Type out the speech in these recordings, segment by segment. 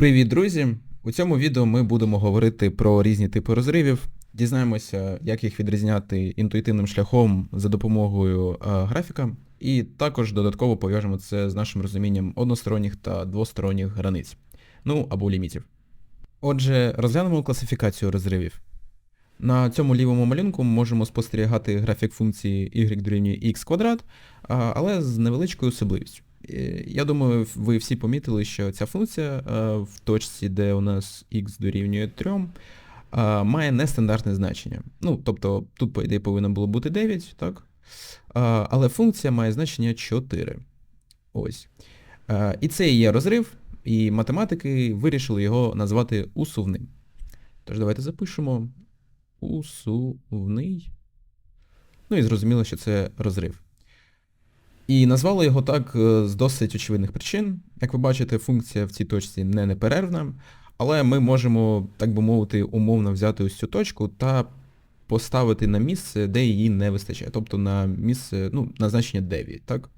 Привіт, друзі! У цьому відео ми будемо говорити про різні типи розривів, дізнаємося, як їх відрізняти інтуїтивним шляхом за допомогою е, графіка, і також додатково пов'яжемо це з нашим розумінням односторонніх та двосторонніх границь, ну або лімітів. Отже, розглянемо класифікацію розривів. На цьому лівому малюнку можемо спостерігати графік функції y дорівнює x квадрат, але з невеличкою особливістю. Я думаю, ви всі помітили, що ця функція е, в точці, де у нас x дорівнює 3, е, має нестандартне значення. Ну, тобто тут, по ідеї, повинно було бути 9, так? Е, Але функція має значення 4. Ось. І це і є розрив, і математики вирішили його назвати усувним. Тож давайте запишемо усувний. Ну і зрозуміло, що це розрив. І назвали його так е, з досить очевидних причин. Як ви бачите, функція в цій точці не неперервна, але ми можемо, так би мовити, умовно взяти ось цю точку та поставити на місце, де її не вистачає. Тобто на місце, ну, на значення 9, так?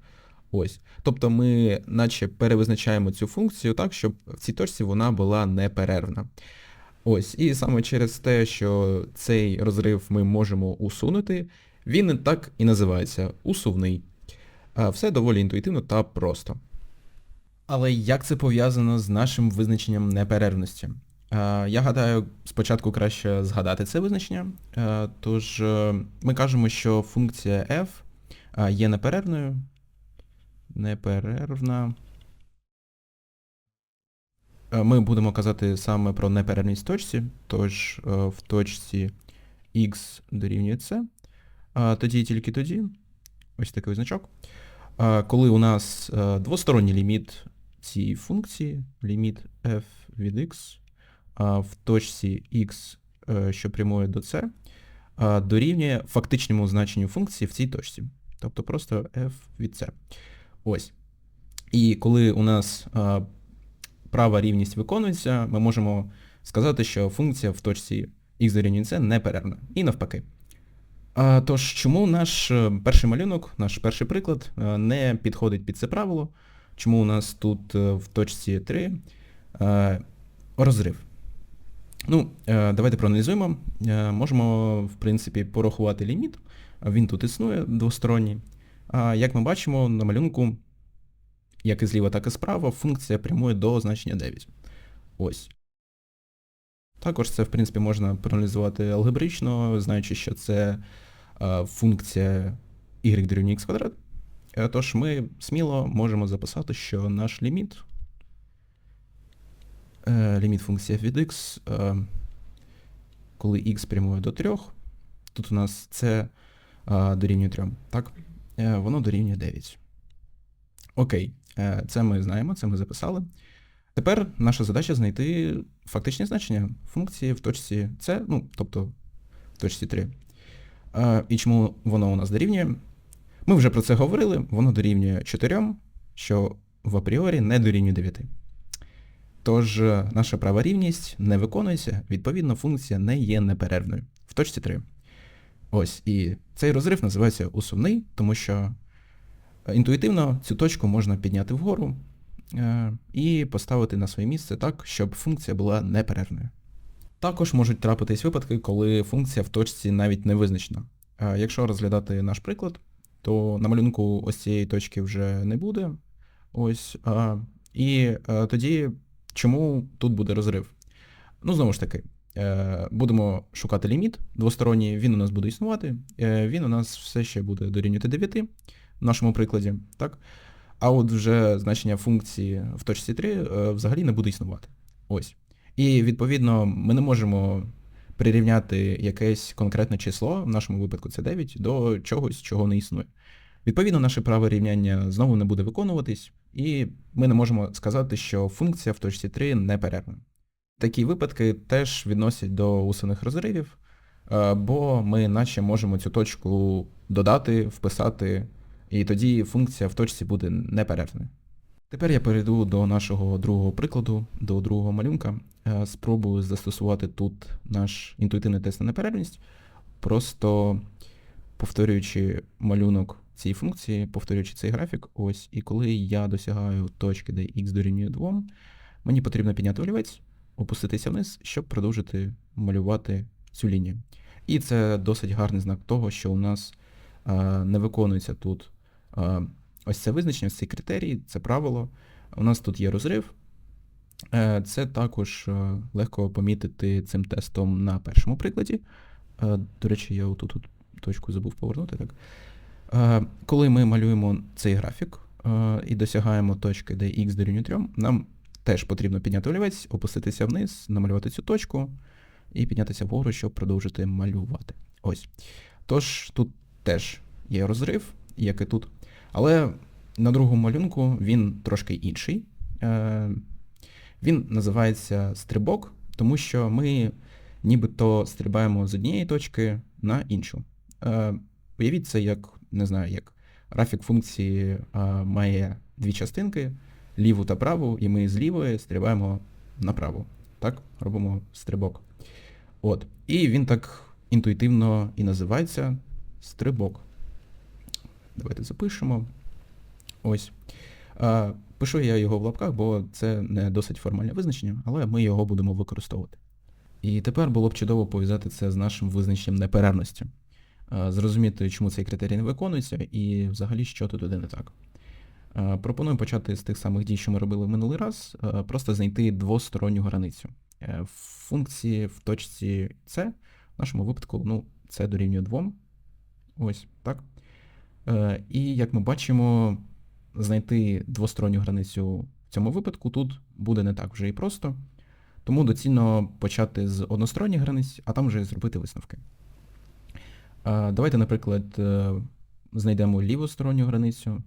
Ось. Тобто ми наче перевизначаємо цю функцію так, щоб в цій точці вона була неперервна. Ось, і саме через те, що цей розрив ми можемо усунути, він так і називається усувний. Все доволі інтуїтивно та просто. Але як це пов'язано з нашим визначенням неперервності? Я гадаю, спочатку краще згадати це визначення. Тож е, ми кажемо, що функція f є неперервною. Неперервна. Ми будемо казати саме про неперервність точці, тож е, в точці x дорівнює c. Тоді і тільки тоді, ось такий значок, коли у нас е, двосторонній ліміт цієї функції, ліміт f від x в точці x, е, що прямує до c, дорівнює фактичному значенню функції в цій точці. Тобто просто f від c. Ось. І коли у нас права рівність виконується, ми можемо сказати, що функція в точці x дорівнює c неперервна. І навпаки. Тож, чому наш е, перший малюнок, наш перший приклад е, не підходить під це правило? Чому у нас тут е, в точці 3 е, розрив? Ну, давайте проаналізуємо. Можемо, в принципі, порахувати ліміт. Він тут існує двосторонній. А як ми бачимо на малюнку, як і зліва, так і справа, функція прямує до значення 9. Ось. Також це, в принципі, можна проаналізувати алгебрично, знаючи, що це е, функція y дорівнює x квадрат. Е, Тож ми сміло можемо записати, що наш ліміт, е, ліміт функції f від x, коли x прямує до 3, тут у нас це дорівнює 3, так? Воно дорівнює 9. Окей, це ми знаємо, це ми записали. Тепер наша задача знайти фактичне значення функції в точці c, ну, тобто в точці 3. А, і чому воно у нас дорівнює? Ми вже про це говорили, воно дорівнює 4, що в апріорі не дорівнює 9. Тож е, наша права рівність не виконується, відповідно, функція не є неперервною в точці 3. Ось, і цей розрив називається усувний, тому що е, інтуїтивно цю точку можна підняти вгору і поставити на своє місце так, щоб функція була неперервною. Також можуть трапитись випадки, коли функція в точці навіть не визначена. Е, Якщо розглядати наш приклад, то на малюнку ось цієї точки вже не буде. Ось. І е, тоді чому тут буде розрив? Ну, знову ж таки, е, будемо шукати ліміт двосторонній, він у нас буде існувати, е, він у нас все ще буде дорівнювати 9 в нашому прикладі, так? А от вже значення функції в точці 3 е, взагалі не буде існувати. Ось. І відповідно ми не можемо прирівняти якесь конкретне число, в нашому випадку це 9, до чогось, чого не існує. Відповідно, наше право рівняння знову не буде виконуватись, і ми не можемо сказати, що функція в точці 3 неперервна. Такі випадки теж відносять до усуних розривів, е, бо ми наче можемо цю точку додати, вписати, і тоді функція в точці буде неперервною. Тепер я перейду до нашого другого прикладу, до другого малюнка. Е, Спробую застосувати тут наш інтуїтивний тест на неперервність, просто повторюючи малюнок цієї функції, повторюючи цей графік, ось, і коли я досягаю точки, де x дорівнює 2, мені потрібно підняти олівець, опуститися вниз, щоб продовжити малювати цю лінію. І це досить гарний знак того, що у нас а, не виконується тут ось це визначення, ось цей критерій, це правило. У нас тут є розрив. Е, Це також е, легко помітити цим тестом на першому прикладі. Е, До речі, я отут от точку забув повернути. Так. Е, Коли ми малюємо цей графік е, і досягаємо точки, де x дорівнює 3, нам теж потрібно підняти олівець, опуститися вниз, намалювати цю точку і піднятися вгору, щоб продовжити малювати. Ось. Тож тут теж є розрив, як і тут. Але на другому малюнку він трошки інший. Е, Він називається стрибок, тому що ми нібито стрибаємо з однієї точки на іншу. Е, Уявіть це як, не знаю, як графік функції е, має дві частинки, ліву та праву, і ми з лівої стрибаємо направо. Так, робимо стрибок. От. І він так інтуїтивно і називається стрибок. Давайте запишемо. Ось. Пишу я його в лапках, бо це не досить формальне визначення, але ми його будемо використовувати. І тепер було б чудово пов'язати це з нашим визначенням неперервності. Зрозуміти, чому цей критерій не виконується, і взагалі, що тут іде не так. Пропоную почати з тих самих дій, що ми робили в минулий раз, просто знайти двосторонню границю. Е, В функції в точці С, в нашому випадку, ну, це дорівнює 2. Ось, так. Е, І як ми бачимо, знайти двосторонню границю в цьому випадку тут буде не так вже і просто. Тому доцільно почати з односторонніх границь, а там вже зробити висновки. Е, Давайте, наприклад, е, знайдемо лівосторонню границю.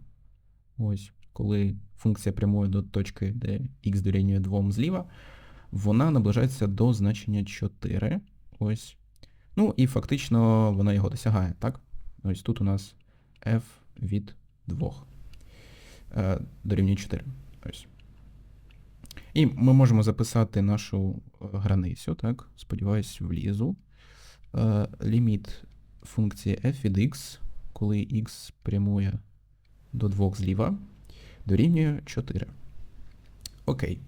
Ось, коли функція прямує до точки, де x дорівнює 2 зліва, вона наближається до значення 4. Ось. Ну і фактично вона його досягає, так? Ось тут у нас f від 2 е, дорівнює 4. Ось. І ми можемо записати нашу е, границю, так? Сподіваюсь, влізу. Е, Ліміт функції f від x, коли x прямує до 2 зліва, дорівнює 4. Окей.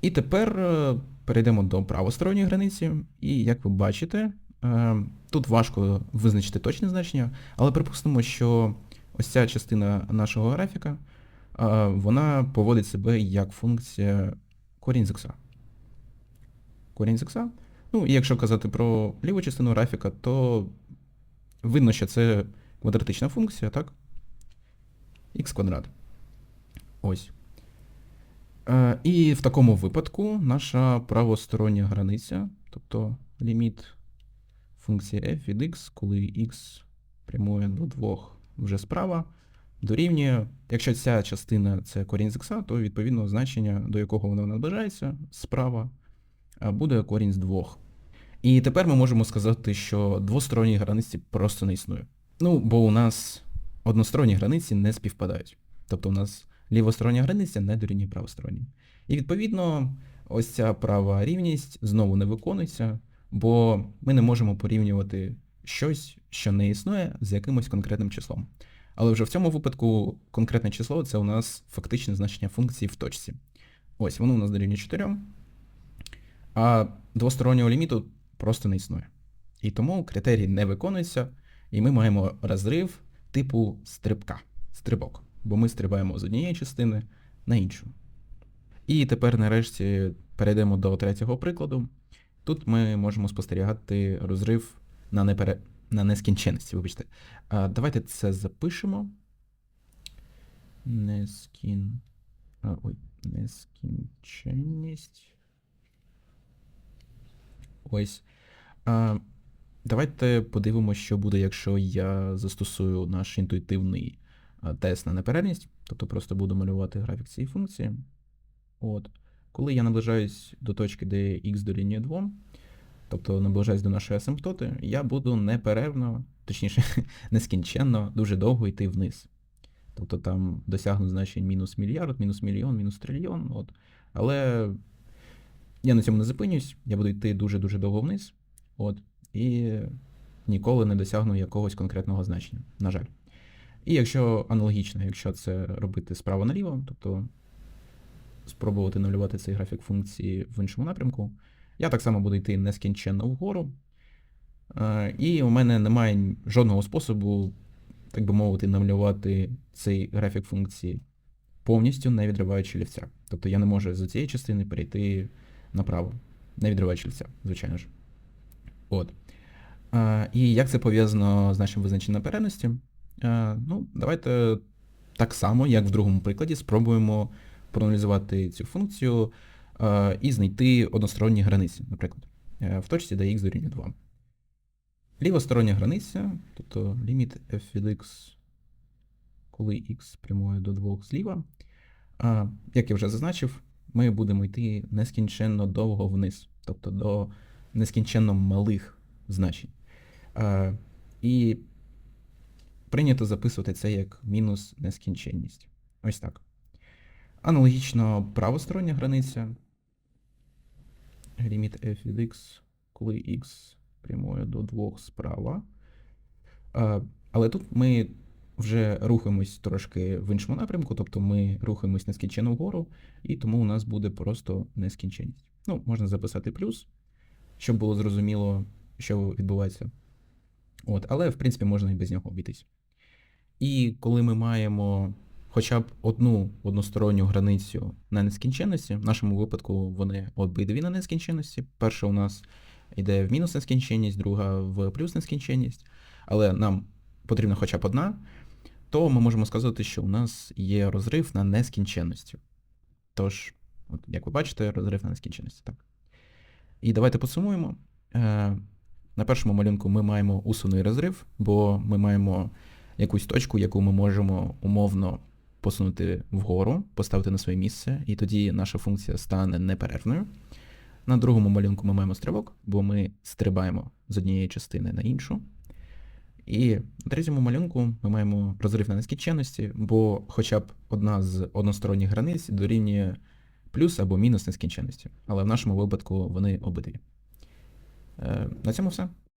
І тепер перейдемо до правосторонньої границі. І як ви бачите, тут важко визначити точне значення, але припустимо, що ось ця частина нашого графіка, е, вона поводить себе як функція корінь з ікса. Корінь з ікса. Ну, і якщо казати про ліву частину графіка, то видно, що це квадратична функція, так? х квадрат. Ось. Е, І в такому випадку наша правостороння границя, тобто ліміт функції f від x, коли x прямує до 2 вже справа, дорівнює, якщо ця частина це корінь з x, то відповідно значення, до якого вона наближається справа, буде корінь з 2. І тепер ми можемо сказати, що двосторонні границі просто не існує. Ну, бо у нас односторонні границі не співпадають. Тобто у нас лівостороння границя не дорівнює правосторонній. І відповідно, ось ця права рівність знову не виконується, бо ми не можемо порівнювати щось, що не існує, з якимось конкретним числом. Але вже в цьому випадку конкретне число це у нас фактичне значення функції в точці. Ось, воно у нас дорівнює 4, а двостороннього ліміту просто не існує. І тому критерій не виконується, і ми маємо розрив типу стрибка, стрибок, бо ми стрибаємо з однієї частини на іншу. І тепер нарешті перейдемо до третього прикладу. Тут ми можемо спостерігати розрив на, непере... на нескінченності, вибачте. А, давайте це запишемо. Нескін... А, ой, нескінченність. Ось. А, давайте подивимося, що буде, якщо я застосую наш інтуїтивний тест на неперервність. Тобто просто буду малювати графік цієї функції. От. Коли я наближаюсь до точки, де x дорівнює 2, тобто наближаюсь до нашої асимптоти, я буду неперервно, точніше, нескінченно, дуже довго йти вниз. Тобто там досягну значень мінус мільярд, мінус мільйон, мінус трильйон. От. Але я на цьому не зупинюсь, я буду йти дуже-дуже довго вниз. От, і ніколи не досягну якогось конкретного значення, на жаль. І якщо аналогічно, якщо це робити справа наліво, тобто спробувати нулювати цей графік функції в іншому напрямку. Я так само буду йти нескінченно вгору. Е, І у мене немає жодного способу, так би мовити, нулювати цей графік функції повністю не відриваючи лівця. Тобто я не можу з цієї частини перейти направо, не відриваючи лівця, звичайно ж. От. Е, І як це пов'язано з нашим визначенням передності? Е, Ну, давайте так само, як в другому прикладі, спробуємо проаналізувати цю функцію е, і знайти односторонні границі, наприклад, е, в точці, де x дорівнює 2. Лівостороння границя, тобто ліміт f від x, коли x прямує до 2 зліва. Як я вже зазначив, ми будемо йти нескінченно довго вниз, тобто до нескінченно малих значень. А, і прийнято записувати це як мінус нескінченність. Ось так. Аналогічно правостороння границя. Ліміт f від x, коли x прямує до 2 справа. Але тут ми вже рухаємось трошки в іншому напрямку, тобто ми рухаємось нескінченно вгору, і тому у нас буде просто нескінченність. Ну, можна записати плюс, щоб було зрозуміло, що відбувається. От, але, в принципі, можна і без нього обійтись. І коли ми маємо хоча б одну односторонню границю на нескінченності, в нашому випадку вони обидві на нескінченності. Перша у нас йде в мінус нескінченність, друга в плюс нескінченність, але нам потрібна хоча б одна, то ми можемо сказати, що у нас є розрив на нескінченності. Тож, от, як ви бачите, розрив на нескінченності. Так. І давайте посумуємо. Е, На першому малюнку ми маємо усунений розрив, бо ми маємо якусь точку, яку ми можемо умовно посунути вгору, поставити на своє місце, і тоді наша функція стане неперервною. На другому малюнку ми маємо стрибок, бо ми стрибаємо з однієї частини на іншу. І на третьому малюнку ми маємо розрив на нескінченності, бо хоча б одна з односторонніх границь дорівнює плюс або мінус нескінченності. Але в нашому випадку вони обидві. Е, На цьому все.